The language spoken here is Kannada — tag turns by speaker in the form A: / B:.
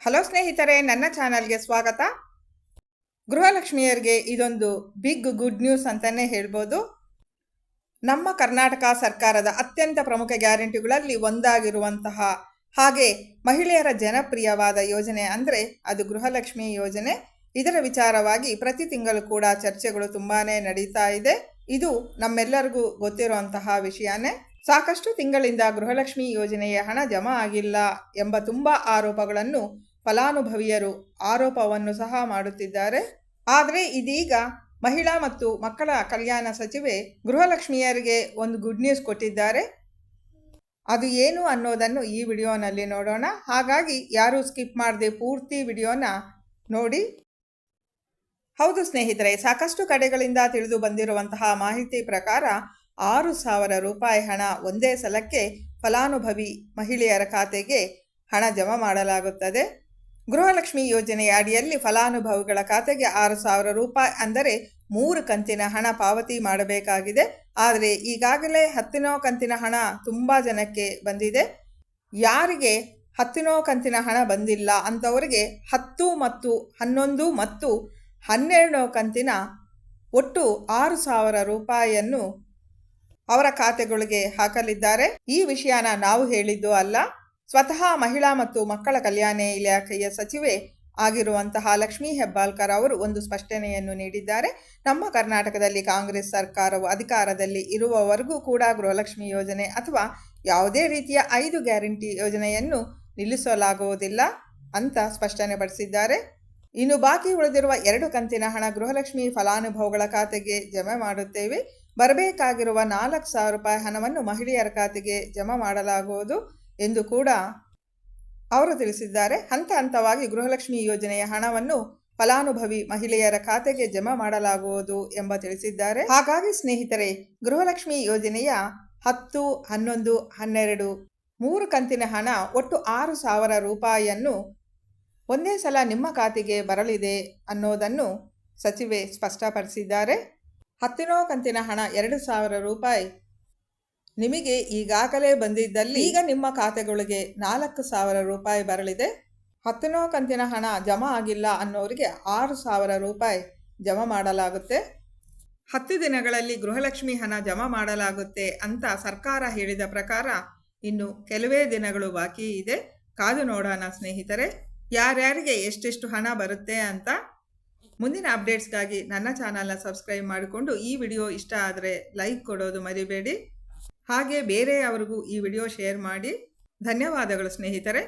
A: ಹಲೋ ಸ್ನೇಹಿತರೆ, ನನ್ನ ಚಾನಲ್ಗೆ ಸ್ವಾಗತ. ಗೃಹಲಕ್ಷ್ಮಿಯರಿಗೆ ಇದೊಂದು ಬಿಗ್ ಗುಡ್ ನ್ಯೂಸ್ ಅಂತಲೇ ಹೇಳ್ಬೋದು. ನಮ್ಮ ಕರ್ನಾಟಕ ಸರ್ಕಾರದ ಅತ್ಯಂತ ಪ್ರಮುಖ ಗ್ಯಾರಂಟಿಗಳಲ್ಲಿ ಒಂದಾಗಿರುವಂತಹ ಹಾಗೆ ಮಹಿಳೆಯರ ಜನಪ್ರಿಯವಾದ ಯೋಜನೆ ಅಂದರೆ ಅದು ಗೃಹಲಕ್ಷ್ಮಿ ಯೋಜನೆ. ಇದರ ವಿಚಾರವಾಗಿ ಪ್ರತಿ ತಿಂಗಳು ಕೂಡ ಚರ್ಚೆಗಳು ತುಂಬಾ ನಡೀತಾ ಇದೆ. ಇದು ನಮ್ಮೆಲ್ಲರಿಗೂ ಗೊತ್ತಿರುವಂತಹ ವಿಷಯನೇ. ಸಾಕಷ್ಟು ತಿಂಗಳಿಂದ ಗೃಹಲಕ್ಷ್ಮಿ ಯೋಜನೆಯ ಹಣ ಜಮಾ ಆಗಿಲ್ಲ ಎಂಬ ತುಂಬ ಆರೋಪಗಳನ್ನು ಫಲಾನುಭವಿಯರು ಆರೋಪವನ್ನು ಸಹ ಮಾಡುತ್ತಿದ್ದಾರೆ. ಆದರೆ ಇದೀಗ ಮಹಿಳಾ ಮತ್ತು ಮಕ್ಕಳ ಕಲ್ಯಾಣ ಸಚಿವೆ ಗೃಹಲಕ್ಷ್ಮಿಯರಿಗೆ ಒಂದು ಗುಡ್ ನ್ಯೂಸ್ ಕೊಟ್ಟಿದ್ದಾರೆ. ಅದು ಏನು ಅನ್ನೋದನ್ನು ಈ ವಿಡಿಯೋನಲ್ಲಿ ನೋಡೋಣ. ಹಾಗಾಗಿ ಯಾರೂ ಸ್ಕಿಪ್ ಮಾಡದೆ ಪೂರ್ತಿ ವಿಡಿಯೋನ ನೋಡಿ. ಹೌದು ಸ್ನೇಹಿತರೆ, ಸಾಕಷ್ಟು ಕಡೆಗಳಿಂದ ತಿಳಿದು ಬಂದಿರುವಂತಹ ಮಾಹಿತಿ ಪ್ರಕಾರ ಆರು ಸಾವಿರ ರೂಪಾಯಿ ಹಣ ಒಂದೇ ಸಲಕ್ಕೆ ಫಲಾನುಭವಿ ಮಹಿಳೆಯರ ಖಾತೆಗೆ ಹಣ ಜಮಾ ಮಾಡಲಾಗುತ್ತದೆ. ಗೃಹಲಕ್ಷ್ಮಿ ಯೋಜನೆಯ ಅಡಿಯಲ್ಲಿ ಫಲಾನುಭವಿಗಳ ಖಾತೆಗೆ ಆರು ಸಾವಿರ ರೂಪಾಯಿ ಅಂದರೆ ಮೂರು ಕಂತಿನ ಹಣ ಪಾವತಿ ಮಾಡಬೇಕಾಗಿದೆ. ಆದರೆ ಈಗಾಗಲೇ ಹತ್ತಿನೋ ಕಂತಿನ ಹಣ ತುಂಬ ಜನಕ್ಕೆ ಬಂದಿದೆ. ಯಾರಿಗೆ ಹತ್ತಿನೋ ಕಂತಿನ ಹಣ ಬಂದಿಲ್ಲ ಅಂಥವರಿಗೆ ಹತ್ತು ಮತ್ತು ಹನ್ನೊಂದು ಮತ್ತು ಹನ್ನೆರಡನೋ ಕಂತಿನ ಒಟ್ಟು ಆರು ಸಾವಿರ ರೂಪಾಯಿಯನ್ನು ಅವರ ಖಾತೆಗಳಿಗೆ ಹಾಕಲಿದ್ದಾರೆ. ಈ ವಿಷಯನ ನಾವು ಹೇಳಿದ್ದು ಅಲ್ಲ. ಸ್ವತಃ ಮಹಿಳಾ ಮತ್ತು ಮಕ್ಕಳ ಕಲ್ಯಾಣ ಇಲಾಖೆಯ ಸಚಿವೆ ಆಗಿರುವಂತಹ ಲಕ್ಷ್ಮೀ ಹೆಬ್ಬಾಳ್ಕರ್ ಅವರು ಒಂದು ಸ್ಪಷ್ಟನೆಯನ್ನು ನೀಡಿದ್ದಾರೆ. ನಮ್ಮ ಕರ್ನಾಟಕದಲ್ಲಿ ಕಾಂಗ್ರೆಸ್ ಸರ್ಕಾರವು ಅಧಿಕಾರದಲ್ಲಿ ಇರುವವರೆಗೂ ಕೂಡ ಗೃಹಲಕ್ಷ್ಮಿ ಯೋಜನೆ ಅಥವಾ ಯಾವುದೇ ರೀತಿಯ ಐದು ಗ್ಯಾರಂಟಿ ಯೋಜನೆಯನ್ನು ನಿಲ್ಲಿಸಲಾಗುವುದಿಲ್ಲ ಅಂತ ಸ್ಪಷ್ಟನೆಪಡಿಸಿದ್ದಾರೆ ಇನ್ನು ಬಾಕಿ ಉಳಿದಿರುವ ಎರಡು ಕಂತಿನ ಹಣ ಗೃಹಲಕ್ಷ್ಮಿ ಫಲಾನುಭವಿಗಳ ಖಾತೆಗೆ ಜಮೆ ಮಾಡುತ್ತೇವೆ. ಬರಬೇಕಾಗಿರುವ ನಾಲ್ಕು ಸಾವಿರ ರೂಪಾಯಿ ಹಣವನ್ನು ಮಹಿಳೆಯರ ಖಾತೆಗೆ ಜಮಾ ಮಾಡಲಾಗುವುದು. ಎಂದು ಕೂಡ ಅವರು ತಿಳಿಸಿದ್ದಾರೆ. ಹಂತ ಹಂತವಾಗಿ ಗೃಹಲಕ್ಷ್ಮಿ ಯೋಜನೆಯ ಹಣವನ್ನು ಫಲಾನುಭವಿ ಮಹಿಳೆಯರ ಖಾತೆಗೆ ಜಮಾ ಮಾಡಲಾಗುವುದು ಎಂಬ ತಿಳಿಸಿದ್ದಾರೆ. ಹಾಗಾಗಿ ಸ್ನೇಹಿತರೆ, ಗೃಹಲಕ್ಷ್ಮಿ ಯೋಜನೆಯ ಹತ್ತು, ಹನ್ನೊಂದು, ಹನ್ನೆರಡು, ಮೂರು ಕಂತಿನ ಹಣ ಒಟ್ಟು ಆರು ಸಾವಿರ ರೂಪಾಯಿಯನ್ನು ಒಂದೇ ಸಲ ನಿಮ್ಮ ಖಾತೆಗೆ ಬರಲಿದೆ ಅನ್ನೋದನ್ನು ಸಚಿವೆ ಸ್ಪಷ್ಟಪಡಿಸಿದ್ದಾರೆ. ಹತ್ತಿನೋ ಕಂತಿನ ಹಣ ಎರಡು ಸಾವಿರ ರೂಪಾಯಿ ನಿಮಗೆ ಈಗಾಗಲೇ ಬಂದಿದ್ದಲ್ಲಿ ಈಗ ನಿಮ್ಮ ಖಾತೆಗಳಿಗೆ ನಾಲ್ಕು ಸಾವಿರ ರೂಪಾಯಿ ಬರಲಿದೆ. ಹತ್ತನೋ ಕಂತಿನ ಹಣ ಜಮಾ ಆಗಿಲ್ಲ ಅನ್ನೋರಿಗೆ ಆರು ಸಾವಿರ ರೂಪಾಯಿ ಜಮಾ ಮಾಡಲಾಗುತ್ತೆ. ಹತ್ತು ದಿನಗಳಲ್ಲಿ ಗೃಹಲಕ್ಷ್ಮಿ ಹಣ ಜಮಾ ಮಾಡಲಾಗುತ್ತೆ ಅಂತ ಸರ್ಕಾರ ಹೇಳಿದ ಪ್ರಕಾರ ಇನ್ನು ಕೆಲವೇ ದಿನಗಳು ಬಾಕಿ ಇದೆ. ಕಾದು ನೋಡೋಣ ಸ್ನೇಹಿತರೆ, ಯಾರ್ಯಾರಿಗೆ ಎಷ್ಟೆಷ್ಟು ಹಣ ಬರುತ್ತೆ ಅಂತ ಮುಂದಿನ ಅಪ್ಡೇಟ್ಸ್ಗಾಗಿ ನನ್ನ ಚಾನಲ್ನ ಸಬ್ಸ್ಕ್ರೈಬ್ ಮಾಡಿಕೊಂಡು ಈ ವಿಡಿಯೋ ಇಷ್ಟ ಆದರೆ ಲೈಕ್ ಕೊಡೋದು ಮರಿಬೇಡಿ. ಹಾಗೆ ಬೇರೆಯವರಿಗೂ ಈ ವಿಡಿಯೋ ಶೇರ್ ಮಾಡಿ ಧನ್ಯವಾದಗಳು ಸ್ನೇಹಿತರೆ.